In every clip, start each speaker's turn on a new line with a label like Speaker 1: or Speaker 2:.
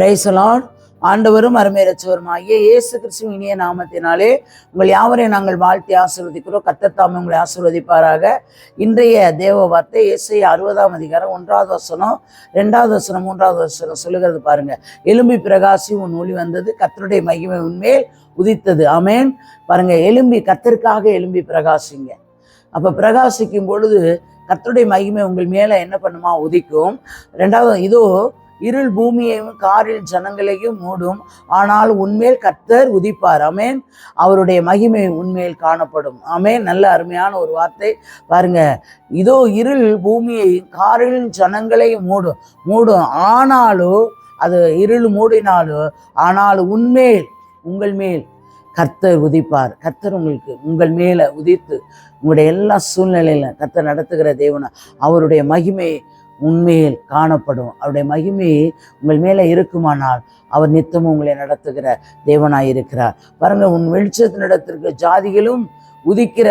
Speaker 1: பிரைசலான் ஆண்டவரும் அருமையரச்சவரும் ரச்சவருமாகிய இயேசு கிறிஸ்துவின் இனிய நாமத்தினாலே உங்கள் யாவரையும் நாங்கள் வாழ்த்தி ஆசிர்வதிக்கிறோம். கத்தத்தாமே உங்களை ஆசீர்வதிப்பாராக. இன்றைய தேவ வார்த்தை இயேசை அறுபதாம் அதிகாரம் ஒன்றாவது வசனம் ரெண்டாவது வசனம் மூன்றாவது வசனம் சொல்லுகிறது பாருங்க. எலும்பி பிரகாசி உன் ஒளி வந்தது கத்தருடைய மகிமை உன்மேல் உதித்தது. அமேன் பாருங்க எலும்பி கத்தருக்காக எலும்பி பிரகாசிங்க. அப்போ பிரகாசிக்கும் பொழுது கத்தருடைய மகிமை உங்கள் மேலே என்ன பண்ணுமா? உதிக்கும். ரெண்டாவது இதோ இருள் பூமியையும் காரில் ஜனங்களையும் மூடும். ஆனால் உன்மேல் கர்த்தர் உதிப்பார். அமேன் அவருடைய மகிமை உன்மேல் காணப்படும். அமேன் நல்ல அருமையான ஒரு வார்த்தை. பாருங்க இதோ இருள் பூமியை காரில் ஜனங்களையும் மூடும் மூடும். ஆனாலும் அது இருள் மூடினாலும் ஆனால் உன்மேல் உங்கள் மேல் கர்த்தர் உதிப்பார். கர்த்தர் உங்களுக்கு உங்கள் மேலே உதித்து உங்களுடைய எல்லா சூழ்நிலையில கர்த்தர் நடத்துகிற தேவனை அவருடைய மகிமையை உண்மையில் காணப்படும். அவருடைய மகிமை உங்கள் மேலே இருக்குமானால் அவர் நித்தமும் உங்களை நடத்துகிற தேவனாய் இருக்கிறார் பாருங்க உன் வெளிச்சத்தினிடத்திற்கு ஜாதிகளும் உதிக்கிற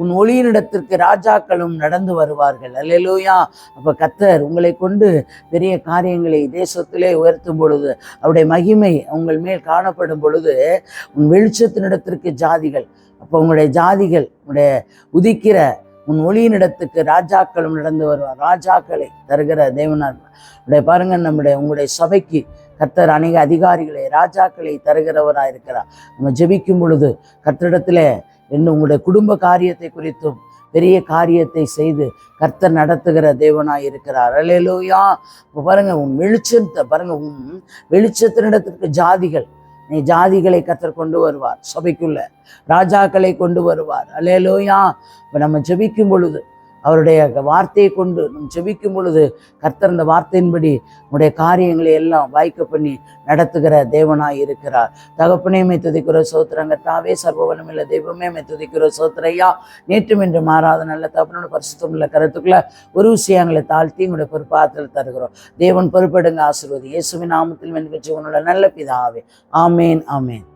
Speaker 1: உன் ஒளியினிடத்திற்கு ராஜாக்களும் நடந்து வருவார்கள். அல்லேலூயா. அப்போ கத்தர் உங்களை கொண்டு பெரிய காரியங்களை தேசத்திலே உயர்த்தும் பொழுது அவருடைய மகிமை உங்கள் மேல் காணப்படும் பொழுது உன் வெளிச்சத்தினிடத்திற்கு ஜாதிகள் அப்போ உங்களுடைய ஜாதிகள் உங்களுடைய உதிக்கிற உன் ஒளியினிடத்துக்கு ராஜாக்களும் நடந்து வருவார். ராஜாக்களை தருகிற தேவனார். உடைய பாருங்க நம்முடைய உங்களுடைய சபைக்கு கர்த்தர் அநேக அதிகாரிகளை ராஜாக்களை தருகிறவராக இருக்கிறார். நம்ம ஜெபிக்கும் பொழுது கர்த்தரிடத்துல என்ன உங்களுடைய குடும்ப காரியத்தை குறித்தும் பெரிய காரியத்தை செய்து கர்த்தர் நடத்துகிற தேவனாய் இருக்கிறார். அலையலோயா இப்போ பாருங்க உன் வெளிச்சத்தை பாருங்க உன் வெளிச்சத்தினிடத்திற்கு ஜாதிகள் நீ ஜாதிகளை கத்தர் கொண்டு வருவார். சபைக்குள்ள ராஜாக்களை கொண்டு வருவார். அலையலோயா இப்போ நம்ம ஜபிக்கும் பொழுது அவருடைய வார்த்தையை கொண்டு நம் செபிக்கும் பொழுது கர்த்தர் அந்த வார்த்தையின்படி உடைய காரியங்களை எல்லாம் வாய்க்க பண்ணி நடத்துகிற தேவனாய் இருக்கிறார். தகப்பனே மை துதிக்கிற சோத்திரங்க தாவே சர்வவனமில்ல தெய்வமே மை துதிக்கிற சோத்திரையா நேற்றும் என்று மாறாத நல்ல தகப்பனோட பரிசுத்தம் உள்ள கருத்துக்குள்ள ஒரு விஷயங்களை தாழ்த்தி உங்களுடைய பொறுப்பாத்தில் தருகிறோம். தேவன் பொறுப்பெடுங்க ஆசிர்வது இயேசுவின் நாமத்தில் வென்று உன்னோட நல்ல பிதாவே. ஆமேன் ஆமேன்.